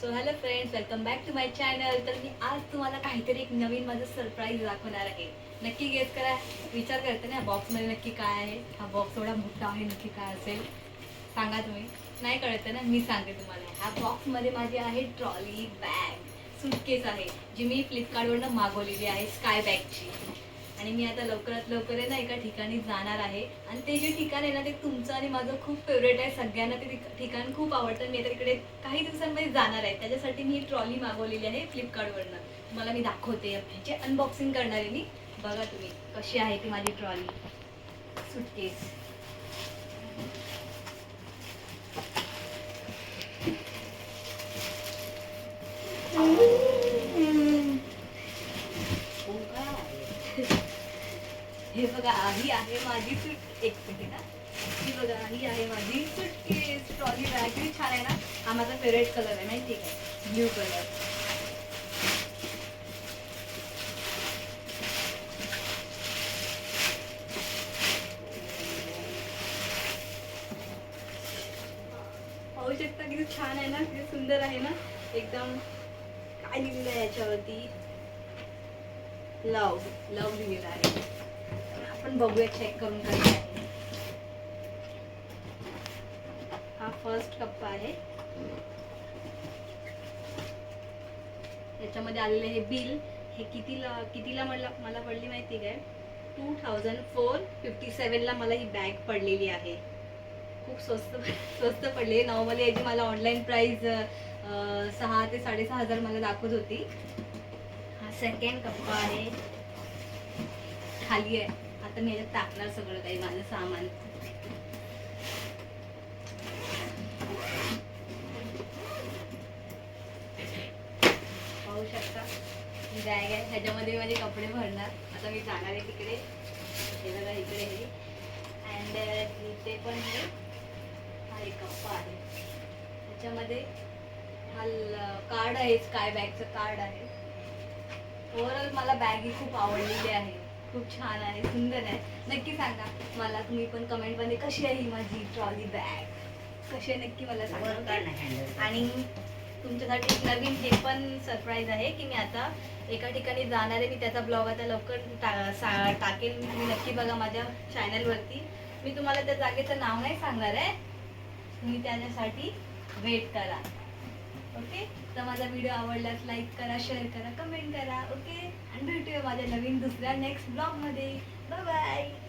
So hello friends welcome back to my channel तर मी आज तुम्हाला काहीतरी एक नवीन माझं सरप्राईज दाखवणार आहे. नक्की गेस करा. विचार करते ना बॉक्समध्ये नक्की काय आहे? हा बॉक्स एवढा मोठा आहे नक्की काय असेल? सांगा तुम्ही. नाही कळतं ना मी सांगते तुम्हाला. ह्या बॉक्समध्ये माझी आहे ट्रॉली बॅग सुटकेस आहे जी मी फ्लिपकार्टवरनं मागवलेली आहे स्काय बॅगची आणि मी आता लवकरात लवकर आहे ना एका ठिकाणी जाणार आहे. आणि ते जे ठिकाण आहे ना ते तुमचं आणि माझं खूप फेवरेट आहे. सगळ्यांना ते ठिकाण खूप आवडतं. मी आता इकडे काही दिवसांमध्ये जाणार आहे. त्याच्यासाठी मी ट्रॉली मागवलेली आहे फ्लिपकार्टवरनं तुम्हाला मी दाखवते ह्याचे अनबॉक्सिंग करणार आहे मी. बघा तुम्ही कशी आहे ती माझी ट्रॉली सुटकेस हे बघा ही आहे माझी सुट एक मिनिट ना ही बघा ही आहे माझी सुटकेस ट्रॉली बॅग किती छान आहे ना? हा माझा फेवरेट कलर आहे माहिती आहे का? ब्ल्यू कलर पाहू शकता किती छान आहे ना? किती सुंदर आहे ना? एकदम काय लिहिलेलं आहे याच्यावरती? लव लव लिहिलेलं आहे. बघूया चेक करून काय आहे हा फर्स्ट कप्पा आहे. याच्यामध्ये आलेलं हे बिल हे कितीला कितीला मला मला पडली माहिती काय? टू थाउजंड फोर फिफ्टी सेवनला मला ही बॅग पडलेली आहे. खूप स्वस्त स्वस्त पडली नॉर्मली याची मला ऑनलाईन प्राईज सहा ते साडेसहा हजार मला दाखवत होती. हा सेकंड कप्पा आहे. खाली आहे. आता मी याच्यात टाकणार सगळं काही माझं सामान. पाहू शकता. बॅग आहे ह्याच्यामध्ये माझे कपडे भरणार. आता मी जाणार आहे तिकडे. हे बघा इकडे हे. अँड uh, इथे पण हे. हा एक कप्पा आहे. त्याच्यामध्ये हा कार्ड आहे. स्काय बॅगचं कार्ड आहे. ओव्हरऑल मला बॅग ही खूप आवडलेली आहे. खूप छान आहे सुंदर आहे. नक्की सांगा मला तुम्ही पण कमेंटमध्ये कशी आहे ही माझी ट्रॉली बॅग कशी आहे नक्की मला सांगा? आणि तुमच्यासाठी एक नवीन हे पण सरप्राईज आहे की मी आता एका ठिकाणी जाणार आहे मी त्याचा ब्लॉग आता लवकर टा टाकेल. मी तुम्ही नक्की बघा माझ्या चॅनलवरती मी तुम्हाला त्या जागेचं नाव नाही सांगणार आहे. तुम्ही त्याच्यासाठी वेट करा. ओके तर माझा व्हिडिओ आवडल्यास लाईक करा शेअर करा कमेंट करा. माझ्या नवीन दुसऱ्या नेक्स्ट ब्लॉगमध्ये बाय बाय